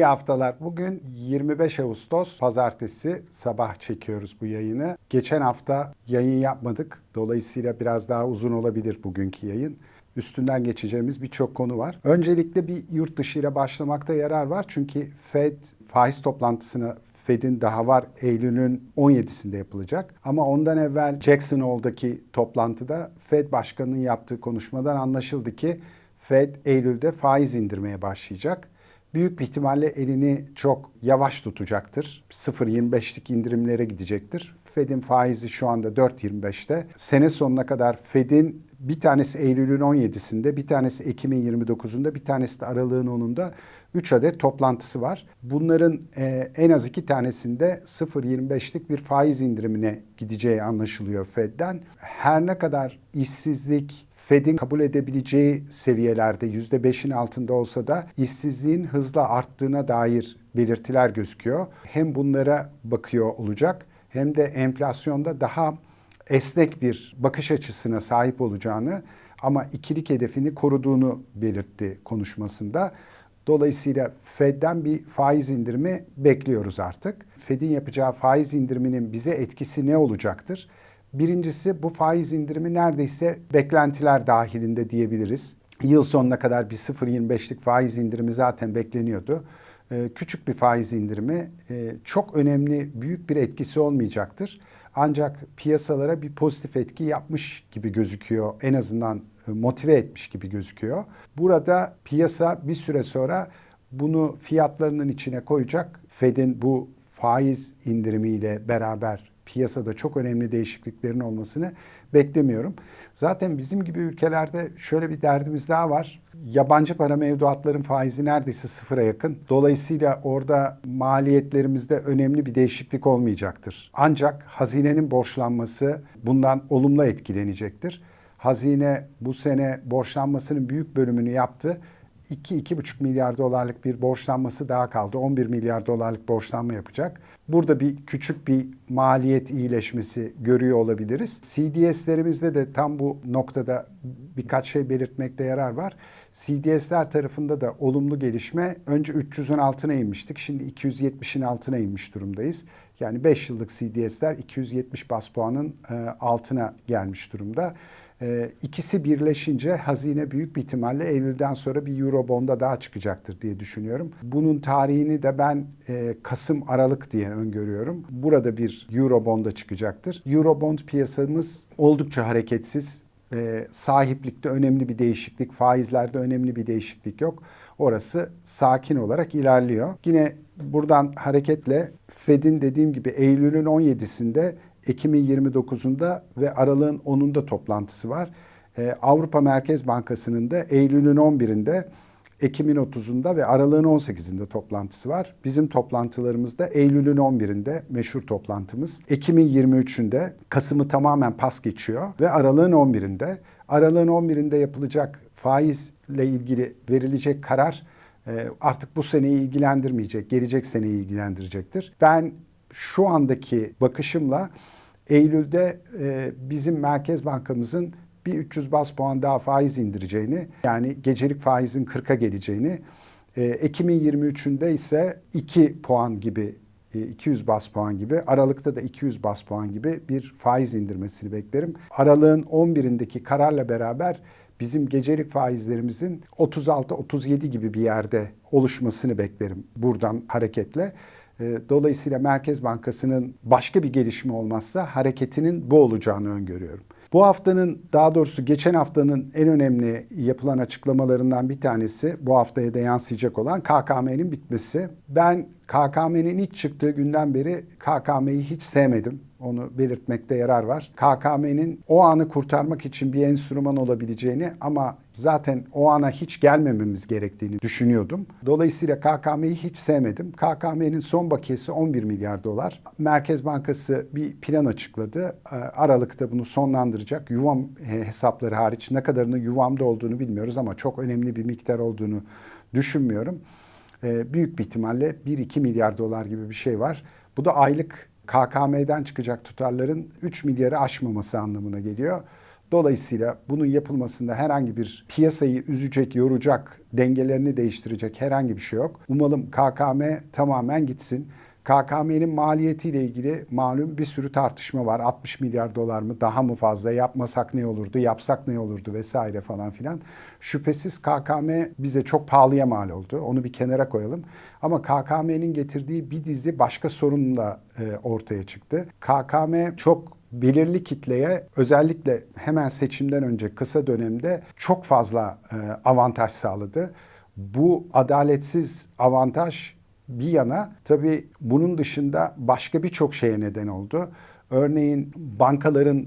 İyi haftalar. Bugün 25 Ağustos pazartesi sabah çekiyoruz bu yayını. Geçen hafta yayın yapmadık. Dolayısıyla biraz daha uzun olabilir bugünkü yayın. Üstünden geçeceğimiz birçok konu var. Öncelikle bir yurt dışı ile başlamakta yarar var. Çünkü Fed faiz toplantısına Fed'in daha var Eylül'ün 17'sinde yapılacak. Ama ondan evvel Jackson Hole'daki toplantıda Fed başkanının yaptığı konuşmadan anlaşıldı ki Fed Eylül'de faiz indirmeye başlayacak büyük bir ihtimalle elini çok yavaş tutacaktır. 0.25'lik indirimlere gidecektir. Fed'in faizi şu anda 4.25'te. Sene sonuna kadar Fed'in bir tanesi Eylül'ün 17'sinde, bir tanesi Ekim'in 29'unda, bir tanesi de Aralık'ın 10'unda 3 adet toplantısı var. Bunların e, en az iki tanesinde 0.25'lik bir faiz indirimine gideceği anlaşılıyor Fed'den. Her ne kadar işsizlik, Fed'in kabul edebileceği seviyelerde %5'in altında olsa da işsizliğin hızla arttığına dair belirtiler gözüküyor. Hem bunlara bakıyor olacak hem de enflasyonda daha esnek bir bakış açısına sahip olacağını ama ikilik hedefini koruduğunu belirtti konuşmasında. Dolayısıyla Fed'den bir faiz indirimi bekliyoruz artık. Fed'in yapacağı faiz indiriminin bize etkisi ne olacaktır? Birincisi bu faiz indirimi neredeyse beklentiler dahilinde diyebiliriz. Yıl sonuna kadar bir 0.25'lik faiz indirimi zaten bekleniyordu. Ee, küçük bir faiz indirimi e, çok önemli, büyük bir etkisi olmayacaktır. Ancak piyasalara bir pozitif etki yapmış gibi gözüküyor. En azından e, motive etmiş gibi gözüküyor. Burada piyasa bir süre sonra bunu fiyatlarının içine koyacak. Fed'in bu faiz indirimiyle beraber piyasada çok önemli değişikliklerin olmasını beklemiyorum. Zaten bizim gibi ülkelerde şöyle bir derdimiz daha var. Yabancı para mevduatların faizi neredeyse sıfıra yakın. Dolayısıyla orada maliyetlerimizde önemli bir değişiklik olmayacaktır. Ancak hazinenin borçlanması bundan olumlu etkilenecektir. Hazine bu sene borçlanmasının büyük bölümünü yaptı 2-2,5 milyar dolarlık bir borçlanması daha kaldı. 11 milyar dolarlık borçlanma yapacak. Burada bir küçük bir maliyet iyileşmesi görüyor olabiliriz. CDS'lerimizde de tam bu noktada birkaç şey belirtmekte yarar var. CDS'ler tarafında da olumlu gelişme. Önce 300'ün altına inmiştik. Şimdi 270'in altına inmiş durumdayız. Yani 5 yıllık CDS'ler 270 bas puanın e, altına gelmiş durumda. E, ikisi birleşince hazine büyük bir ihtimalle Eylül'den sonra bir Eurobond'a daha çıkacaktır diye düşünüyorum. Bunun tarihini de ben e, Kasım-Aralık diye öngörüyorum. Burada bir Eurobond'a çıkacaktır. Eurobond piyasamız oldukça hareketsiz. Sahiplikte önemli bir değişiklik, faizlerde önemli bir değişiklik yok. Orası sakin olarak ilerliyor. Yine buradan hareketle Fed'in dediğim gibi Eylül'ün 17'sinde Ekim'in 29'unda ve Aralık'ın 10'unda toplantısı var. Ee, Avrupa Merkez Bankası'nın da Eylül'ün 11'inde, Ekim'in 30'unda ve Aralık'ın 18'inde toplantısı var. Bizim toplantılarımızda Eylül'ün 11'inde meşhur toplantımız. Ekim'in 23'ünde Kasım'ı tamamen pas geçiyor ve Aralık'ın 11'inde. Aralık'ın 11'inde yapılacak faizle ilgili verilecek karar e, artık bu seneyi ilgilendirmeyecek, gelecek seneyi ilgilendirecektir. Ben şu andaki bakışımla Eylül'de e, bizim Merkez Bankamızın bir 300 bas puan daha faiz indireceğini yani gecelik faizin 40'a geleceğini e, Ekim'in 23'ünde ise 2 puan gibi 200 e, bas puan gibi Aralık'ta da 200 bas puan gibi bir faiz indirmesini beklerim. Aralığın 11'indeki kararla beraber bizim gecelik faizlerimizin 36-37 gibi bir yerde oluşmasını beklerim buradan hareketle. Ee, dolayısıyla Merkez Bankası'nın başka bir gelişme olmazsa hareketinin bu olacağını öngörüyorum. Bu haftanın daha doğrusu geçen haftanın en önemli yapılan açıklamalarından bir tanesi bu haftaya da yansıyacak olan KKM'nin bitmesi. Ben KKM'nin ilk çıktığı günden beri KKM'yi hiç sevmedim. Onu belirtmekte yarar var. KKM'nin o anı kurtarmak için bir enstrüman olabileceğini ama zaten o ana hiç gelmememiz gerektiğini düşünüyordum. Dolayısıyla KKM'yi hiç sevmedim. KKM'nin son bakiyesi 11 milyar dolar. Merkez Bankası bir plan açıkladı. Ee, Aralıkta bunu sonlandıracak. Yuvam hesapları hariç ne kadarını yuvamda olduğunu bilmiyoruz ama çok önemli bir miktar olduğunu düşünmüyorum. Ee, büyük bir ihtimalle 1-2 milyar dolar gibi bir şey var. Bu da aylık KKM'den çıkacak tutarların 3 milyarı aşmaması anlamına geliyor. Dolayısıyla bunun yapılmasında herhangi bir piyasayı üzecek, yoracak, dengelerini değiştirecek herhangi bir şey yok. Umalım KKM tamamen gitsin. KKM'nin maliyetiyle ilgili malum bir sürü tartışma var. 60 milyar dolar mı daha mı fazla yapmasak ne olurdu, yapsak ne olurdu vesaire falan filan. Şüphesiz KKM bize çok pahalıya mal oldu. Onu bir kenara koyalım. Ama KKM'nin getirdiği bir dizi başka sorunla e, ortaya çıktı. KKM çok belirli kitleye özellikle hemen seçimden önce kısa dönemde çok fazla e, avantaj sağladı. Bu adaletsiz avantaj bir yana tabii bunun dışında başka birçok şeye neden oldu. Örneğin bankaların e,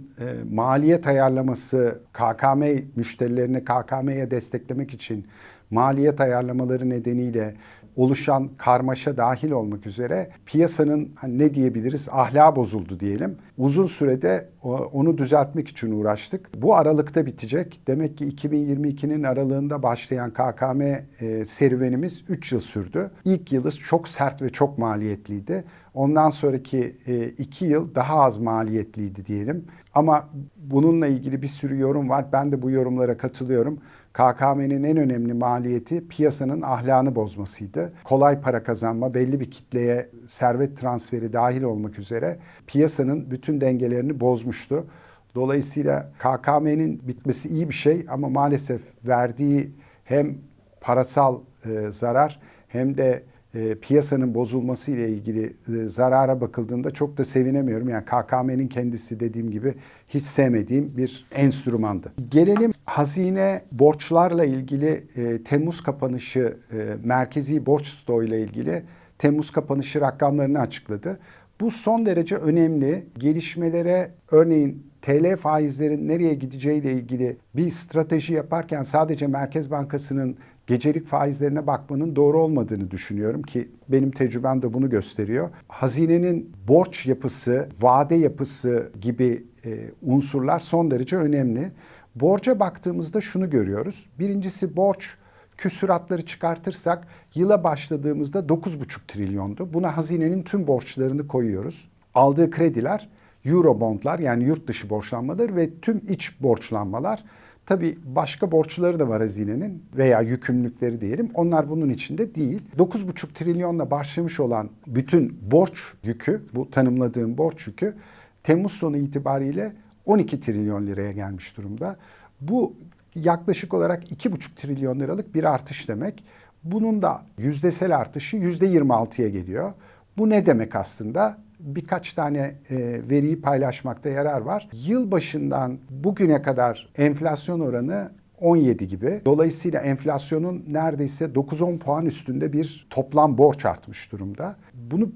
maliyet ayarlaması KKM müşterilerini KKM'ye desteklemek için maliyet ayarlamaları nedeniyle oluşan karmaşa dahil olmak üzere piyasanın hani ne diyebiliriz ahlakı bozuldu diyelim. Uzun sürede onu düzeltmek için uğraştık. Bu aralıkta bitecek. Demek ki 2022'nin aralığında başlayan KKM e, serüvenimiz 3 yıl sürdü. İlk yılı çok sert ve çok maliyetliydi. Ondan sonraki 2 yıl daha az maliyetliydi diyelim. Ama bununla ilgili bir sürü yorum var. Ben de bu yorumlara katılıyorum. KKM'nin en önemli maliyeti piyasanın ahlakını bozmasıydı. Kolay para kazanma, belli bir kitleye servet transferi dahil olmak üzere piyasanın bütün dengelerini bozmuştu. Dolayısıyla KKM'nin bitmesi iyi bir şey ama maalesef verdiği hem parasal e, zarar hem de e, piyasanın bozulması ile ilgili e, zarara bakıldığında çok da sevinemiyorum. Yani KKM'nin kendisi dediğim gibi hiç sevmediğim bir enstrümandı. Gelelim hazine borçlarla ilgili e, Temmuz kapanışı merkezi borç stoğu ile ilgili Temmuz kapanışı rakamlarını açıkladı. Bu son derece önemli. Gelişmelere örneğin TL faizlerin nereye gideceği ile ilgili bir strateji yaparken sadece Merkez Bankası'nın gecelik faizlerine bakmanın doğru olmadığını düşünüyorum ki benim tecrübem de bunu gösteriyor. Hazinenin borç yapısı, vade yapısı gibi e, unsurlar son derece önemli. Borca baktığımızda şunu görüyoruz. Birincisi borç küsuratları çıkartırsak yıla başladığımızda 9,5 trilyondu. Buna hazinenin tüm borçlarını koyuyoruz. Aldığı krediler euro bondlar yani yurt dışı borçlanmaları ve tüm iç borçlanmalar Tabii başka borçları da var hazinenin veya yükümlülükleri diyelim. Onlar bunun içinde değil. 9,5 trilyonla başlamış olan bütün borç yükü, bu tanımladığım borç yükü Temmuz sonu itibariyle 12 trilyon liraya gelmiş durumda. Bu yaklaşık olarak 2,5 trilyon liralık bir artış demek. Bunun da yüzdesel artışı %26'ya geliyor. Bu ne demek aslında? Birkaç tane e, veriyi paylaşmakta yarar var. Yıl başından bugüne kadar enflasyon oranı 17 gibi. Dolayısıyla enflasyonun neredeyse 9-10 puan üstünde bir toplam borç artmış durumda. Bunu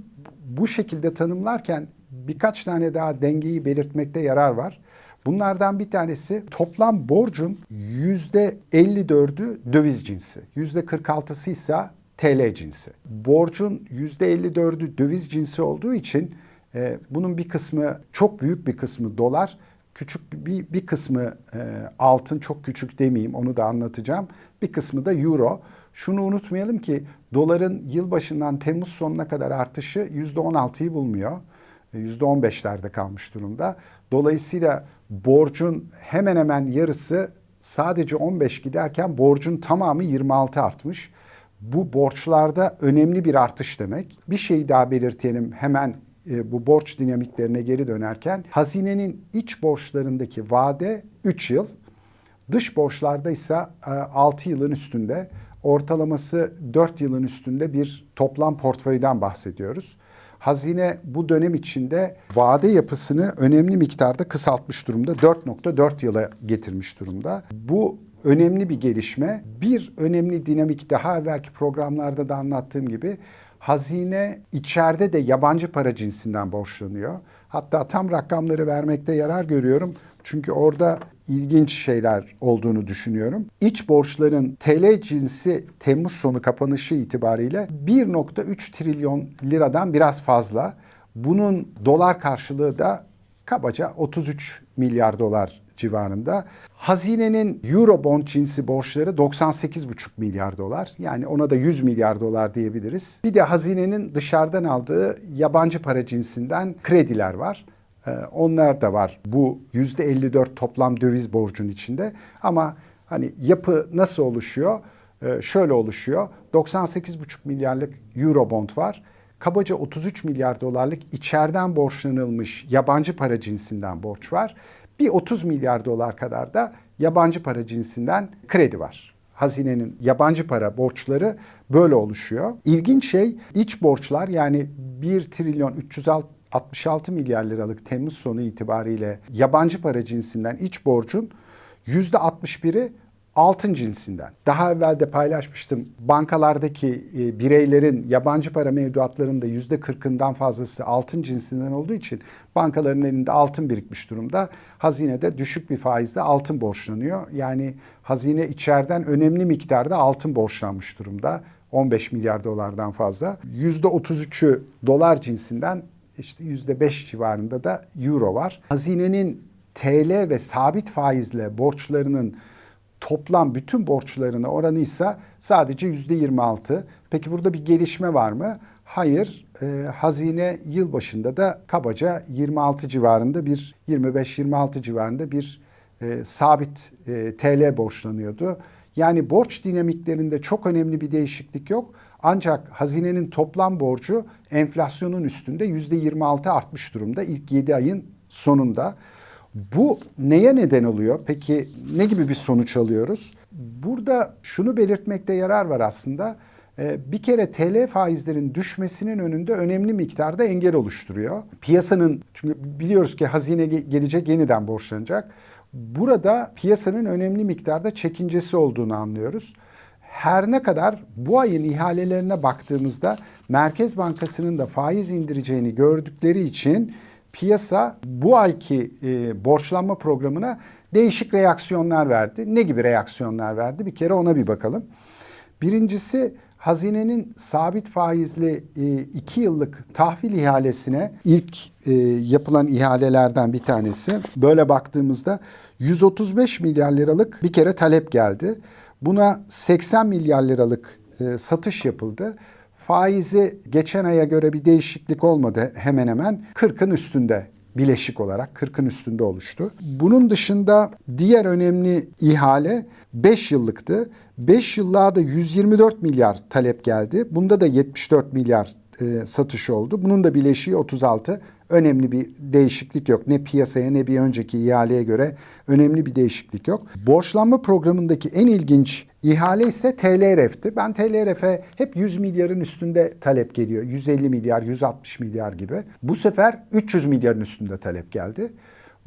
bu şekilde tanımlarken birkaç tane daha dengeyi belirtmekte yarar var. Bunlardan bir tanesi toplam borcun %54'ü döviz cinsi, %46'sı ise TL cinsi. Borcun %54'ü döviz cinsi olduğu için e, bunun bir kısmı çok büyük bir kısmı dolar, küçük bir, bir kısmı e, altın çok küçük demeyeyim onu da anlatacağım. Bir kısmı da euro. Şunu unutmayalım ki doların yılbaşından Temmuz sonuna kadar artışı %16'yı bulmuyor. %15'lerde e, kalmış durumda. Dolayısıyla borcun hemen hemen yarısı sadece 15 giderken borcun tamamı 26 artmış. Bu borçlarda önemli bir artış demek. Bir şey daha belirtelim hemen e, bu borç dinamiklerine geri dönerken hazinenin iç borçlarındaki vade 3 yıl, dış borçlarda ise 6 yılın üstünde, ortalaması 4 yılın üstünde bir toplam portföyden bahsediyoruz. Hazine bu dönem içinde vade yapısını önemli miktarda kısaltmış durumda. 4.4 yıla getirmiş durumda. Bu önemli bir gelişme. Bir önemli dinamik daha evvelki programlarda da anlattığım gibi hazine içeride de yabancı para cinsinden borçlanıyor. Hatta tam rakamları vermekte yarar görüyorum. Çünkü orada ilginç şeyler olduğunu düşünüyorum. İç borçların TL cinsi Temmuz sonu kapanışı itibariyle 1.3 trilyon liradan biraz fazla. Bunun dolar karşılığı da kabaca 33 milyar dolar civarında. Hazinenin Eurobond cinsi borçları 98,5 milyar dolar. Yani ona da 100 milyar dolar diyebiliriz. Bir de hazinenin dışarıdan aldığı yabancı para cinsinden krediler var. Ee, onlar da var bu %54 toplam döviz borcun içinde. Ama hani yapı nasıl oluşuyor? Ee, şöyle oluşuyor. 98,5 milyarlık euro bond var. Kabaca 33 milyar dolarlık içeriden borçlanılmış yabancı para cinsinden borç var. Bir 30 milyar dolar kadar da yabancı para cinsinden kredi var. Hazinenin yabancı para borçları böyle oluşuyor. İlginç şey iç borçlar yani 1 trilyon 366 milyar liralık Temmuz sonu itibariyle yabancı para cinsinden iç borcun %61'i altın cinsinden. Daha evvel de paylaşmıştım. Bankalardaki e, bireylerin yabancı para mevduatlarında yüzde kırkından fazlası altın cinsinden olduğu için bankaların elinde altın birikmiş durumda. Hazinede düşük bir faizle altın borçlanıyor. Yani hazine içeriden önemli miktarda altın borçlanmış durumda. 15 milyar dolardan fazla. Yüzde 33'ü dolar cinsinden işte yüzde 5 civarında da euro var. Hazinenin TL ve sabit faizle borçlarının toplam bütün borçlarına oranı ise sadece yüzde 26. Peki burada bir gelişme var mı? Hayır. E, hazine yıl başında da kabaca 26 civarında bir 25-26 civarında bir e, sabit e, TL borçlanıyordu. Yani borç dinamiklerinde çok önemli bir değişiklik yok. Ancak hazinenin toplam borcu enflasyonun üstünde yüzde 26 artmış durumda ilk 7 ayın sonunda. Bu neye neden oluyor? Peki ne gibi bir sonuç alıyoruz? Burada şunu belirtmekte yarar var aslında. Ee, bir kere TL faizlerin düşmesinin önünde önemli miktarda engel oluşturuyor. Piyasanın çünkü biliyoruz ki hazine gelecek yeniden borçlanacak. Burada piyasanın önemli miktarda çekincesi olduğunu anlıyoruz. Her ne kadar bu ayın ihalelerine baktığımızda Merkez Bankası'nın da faiz indireceğini gördükleri için piyasa bu ayki e, borçlanma programına değişik reaksiyonlar verdi. Ne gibi reaksiyonlar verdi? Bir kere ona bir bakalım. Birincisi hazinenin sabit faizli e, iki yıllık tahvil ihalesine ilk e, yapılan ihalelerden bir tanesi. Böyle baktığımızda 135 milyar liralık bir kere talep geldi. Buna 80 milyar liralık e, satış yapıldı Faizi geçen aya göre bir değişiklik olmadı hemen hemen 40'ın üstünde bileşik olarak 40'ın üstünde oluştu. Bunun dışında diğer önemli ihale 5 yıllıktı. 5 yıllığa da 124 milyar talep geldi. Bunda da 74 milyar e, satış oldu. Bunun da bileşiği 36. Önemli bir değişiklik yok. Ne piyasaya ne bir önceki ihaleye göre önemli bir değişiklik yok. Borçlanma programındaki en ilginç ihale ise TLRF'ti. Ben TLRF'e hep 100 milyarın üstünde talep geliyor. 150 milyar, 160 milyar gibi. Bu sefer 300 milyarın üstünde talep geldi.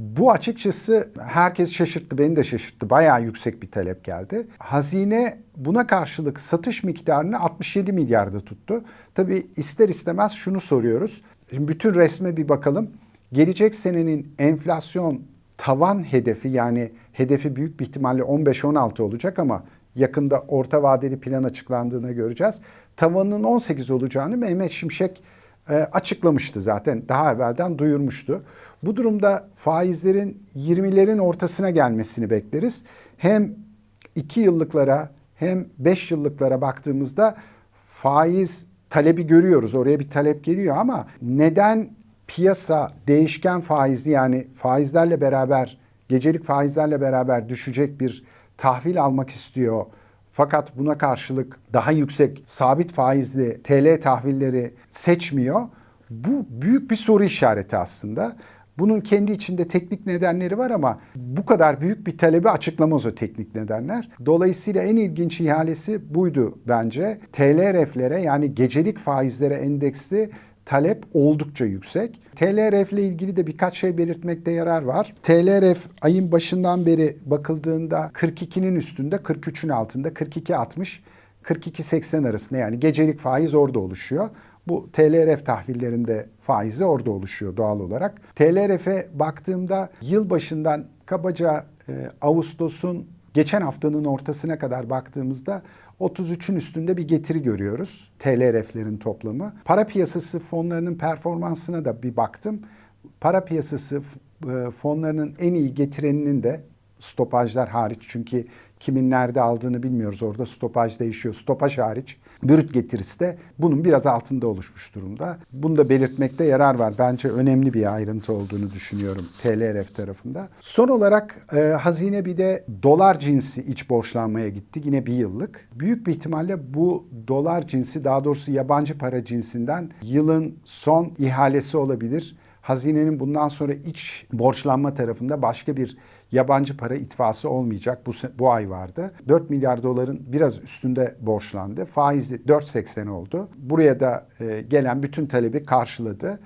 Bu açıkçası herkes şaşırttı, beni de şaşırttı. Bayağı yüksek bir talep geldi. Hazine buna karşılık satış miktarını 67 milyarda tuttu. Tabi ister istemez şunu soruyoruz. Şimdi bütün resme bir bakalım. Gelecek senenin enflasyon tavan hedefi yani hedefi büyük bir ihtimalle 15-16 olacak ama yakında orta vadeli plan açıklandığını göreceğiz. Tavanın 18 olacağını Mehmet Şimşek e, açıklamıştı zaten. Daha evvelden duyurmuştu. Bu durumda faizlerin 20'lerin ortasına gelmesini bekleriz. Hem 2 yıllıklara hem 5 yıllıklara baktığımızda faiz talebi görüyoruz. Oraya bir talep geliyor ama neden piyasa değişken faizli yani faizlerle beraber gecelik faizlerle beraber düşecek bir tahvil almak istiyor. Fakat buna karşılık daha yüksek sabit faizli TL tahvilleri seçmiyor. Bu büyük bir soru işareti aslında. Bunun kendi içinde teknik nedenleri var ama bu kadar büyük bir talebi açıklamaz o teknik nedenler. Dolayısıyla en ilginç ihalesi buydu bence. TLRF'lere yani gecelik faizlere endeksli talep oldukça yüksek. TLRF ile ilgili de birkaç şey belirtmekte yarar var. TLRF ayın başından beri bakıldığında 42'nin üstünde, 43'ün altında, 42.60 42.80 arasında yani gecelik faiz orada oluşuyor. Bu TLRF tahvillerinde faizi orada oluşuyor doğal olarak. TLRF'e baktığımda yıl başından kabaca e, Ağustos'un geçen haftanın ortasına kadar baktığımızda 33'ün üstünde bir getiri görüyoruz. TLRF'lerin toplamı. Para piyasası fonlarının performansına da bir baktım. Para piyasası e, fonlarının en iyi getireninin de stopajlar hariç çünkü kimin nerede aldığını bilmiyoruz. Orada stopaj değişiyor. Stopaj hariç brüt getirisi de bunun biraz altında oluşmuş durumda. Bunu da belirtmekte yarar var. Bence önemli bir ayrıntı olduğunu düşünüyorum TLRF tarafında. Son olarak e, hazine bir de dolar cinsi iç borçlanmaya gitti. Yine bir yıllık. Büyük bir ihtimalle bu dolar cinsi daha doğrusu yabancı para cinsinden yılın son ihalesi olabilir. Hazinenin bundan sonra iç borçlanma tarafında başka bir yabancı para itfası olmayacak. Bu, bu ay vardı. 4 milyar doların biraz üstünde borçlandı. Faizi 4.80 oldu. Buraya da e, gelen bütün talebi karşıladı.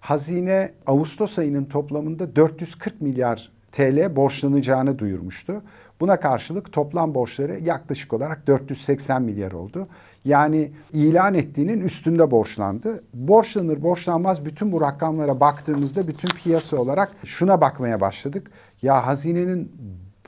Hazine Ağustos ayının toplamında 440 milyar TL borçlanacağını duyurmuştu. Buna karşılık toplam borçları yaklaşık olarak 480 milyar oldu. Yani ilan ettiğinin üstünde borçlandı. Borçlanır borçlanmaz bütün bu rakamlara baktığımızda bütün piyasa olarak şuna bakmaya başladık. Ya hazinenin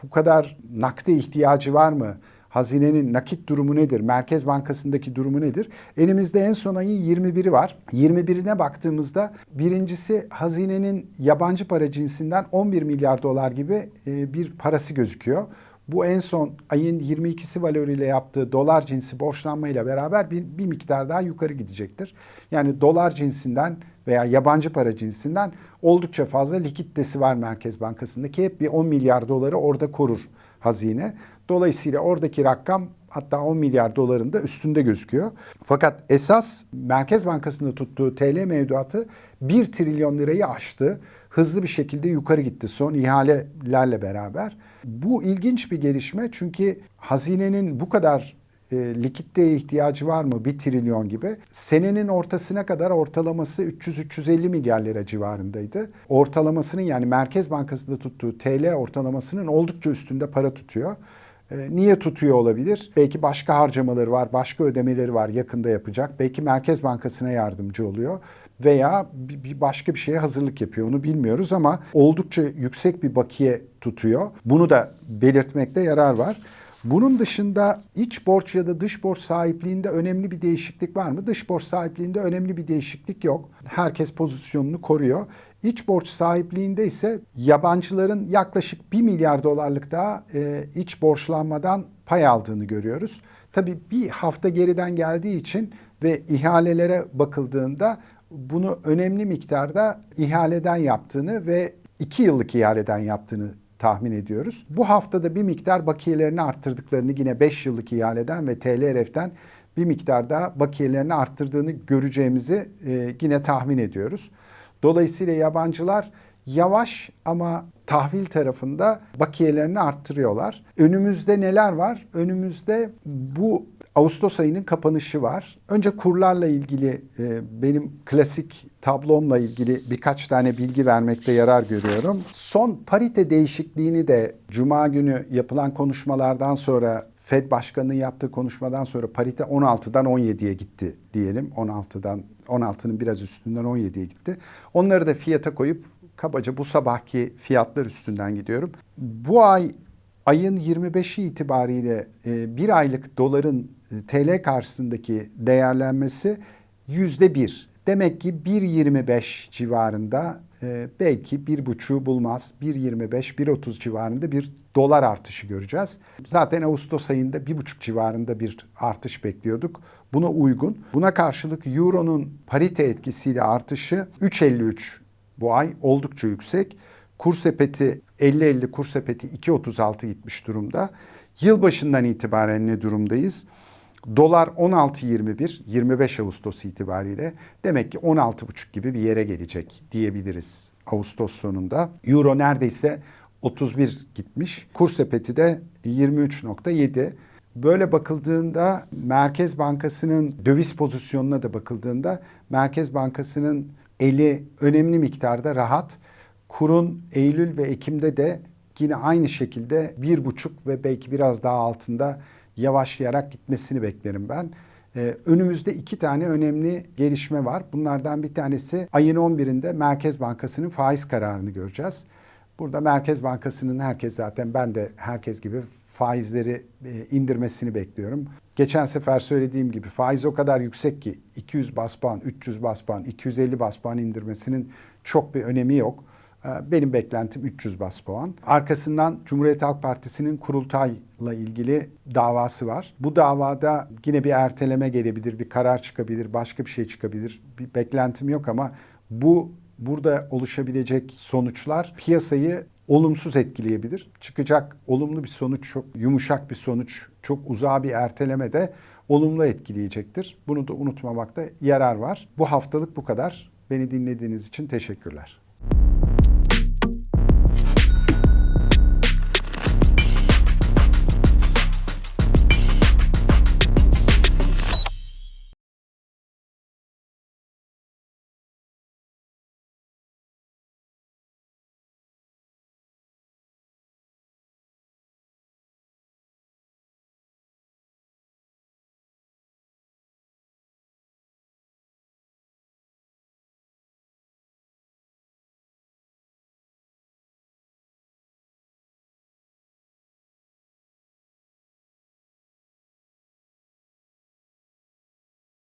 bu kadar nakde ihtiyacı var mı? Hazinenin nakit durumu nedir? Merkez Bankası'ndaki durumu nedir? Elimizde en son ayın 21'i var. 21'ine baktığımızda birincisi hazinenin yabancı para cinsinden 11 milyar dolar gibi e, bir parası gözüküyor. Bu en son ayın 22'si valörüyle yaptığı dolar cinsi borçlanmayla beraber bir, bir miktar daha yukarı gidecektir. Yani dolar cinsinden veya yabancı para cinsinden oldukça fazla likiditesi var Merkez Bankası'ndaki. Hep bir 10 milyar doları orada korur hazine. Dolayısıyla oradaki rakam hatta 10 milyar doların da üstünde gözüküyor. Fakat esas Merkez Bankası'nda tuttuğu TL mevduatı 1 trilyon lirayı aştı. Hızlı bir şekilde yukarı gitti son ihalelerle beraber. Bu ilginç bir gelişme çünkü hazinenin bu kadar e, likiditeye ihtiyacı var mı? Bir trilyon gibi. Senenin ortasına kadar ortalaması 300-350 milyar lira civarındaydı. Ortalamasının yani Merkez Bankası'nda tuttuğu TL ortalamasının oldukça üstünde para tutuyor. E, niye tutuyor olabilir? Belki başka harcamaları var, başka ödemeleri var yakında yapacak. Belki Merkez Bankası'na yardımcı oluyor veya bir başka bir şeye hazırlık yapıyor onu bilmiyoruz ama oldukça yüksek bir bakiye tutuyor. Bunu da belirtmekte yarar var. Bunun dışında iç borç ya da dış borç sahipliğinde önemli bir değişiklik var mı? Dış borç sahipliğinde önemli bir değişiklik yok. Herkes pozisyonunu koruyor. İç borç sahipliğinde ise yabancıların yaklaşık 1 milyar dolarlık daha e, iç borçlanmadan pay aldığını görüyoruz. Tabii bir hafta geriden geldiği için ve ihalelere bakıldığında bunu önemli miktarda ihaleden yaptığını ve iki yıllık ihaleden yaptığını tahmin ediyoruz. Bu haftada bir miktar bakiyelerini arttırdıklarını yine 5 yıllık ihaleden ve TLRF'den bir miktar daha bakiyelerini arttırdığını göreceğimizi e, yine tahmin ediyoruz. Dolayısıyla yabancılar yavaş ama tahvil tarafında bakiyelerini arttırıyorlar. Önümüzde neler var? Önümüzde bu Ağustos ayının kapanışı var. Önce kurlarla ilgili e, benim klasik tablomla ilgili birkaç tane bilgi vermekte yarar görüyorum. Son parite değişikliğini de Cuma günü yapılan konuşmalardan sonra Fed Başkanı'nın yaptığı konuşmadan sonra parite 16'dan 17'ye gitti diyelim. 16'dan 16'nın biraz üstünden 17'ye gitti. Onları da fiyata koyup kabaca bu sabahki fiyatlar üstünden gidiyorum. Bu ay ayın 25'i itibariyle e, bir aylık doların TL karşısındaki değerlenmesi yüzde bir. Demek ki 1.25 civarında e, belki bir buçuğu bulmaz 1.25 1.30 civarında bir dolar artışı göreceğiz. Zaten Ağustos ayında bir buçuk civarında bir artış bekliyorduk. Buna uygun. Buna karşılık Euro'nun parite etkisiyle artışı 3.53 bu ay oldukça yüksek. Kur sepeti 50-50 kur sepeti 2.36 gitmiş durumda. Yılbaşından itibaren ne durumdayız? Dolar 16.21 25 Ağustos itibariyle demek ki 16.5 gibi bir yere gelecek diyebiliriz Ağustos sonunda. Euro neredeyse 31 gitmiş. Kur sepeti de 23.7. Böyle bakıldığında Merkez Bankası'nın döviz pozisyonuna da bakıldığında Merkez Bankası'nın eli önemli miktarda rahat. Kurun Eylül ve Ekim'de de yine aynı şekilde bir buçuk ve belki biraz daha altında yavaşlayarak gitmesini beklerim ben. Ee, önümüzde iki tane önemli gelişme var. Bunlardan bir tanesi ayın 11'inde Merkez Bankası'nın faiz kararını göreceğiz. Burada Merkez Bankası'nın herkes zaten ben de herkes gibi faizleri e, indirmesini bekliyorum. Geçen sefer söylediğim gibi faiz o kadar yüksek ki 200 bas puan, 300 bas puan, 250 bas puan indirmesinin çok bir önemi yok. Ee, Benim beklentim 300 bas puan. Arkasından Cumhuriyet Halk Partisi'nin kurultayla ilgili davası var. Bu davada yine bir erteleme gelebilir, bir karar çıkabilir, başka bir şey çıkabilir. Bir beklentim yok ama bu burada oluşabilecek sonuçlar piyasayı olumsuz etkileyebilir. Çıkacak olumlu bir sonuç, çok yumuşak bir sonuç, çok uzağa bir erteleme de olumlu etkileyecektir. Bunu da unutmamakta yarar var. Bu haftalık bu kadar. Beni dinlediğiniz için teşekkürler.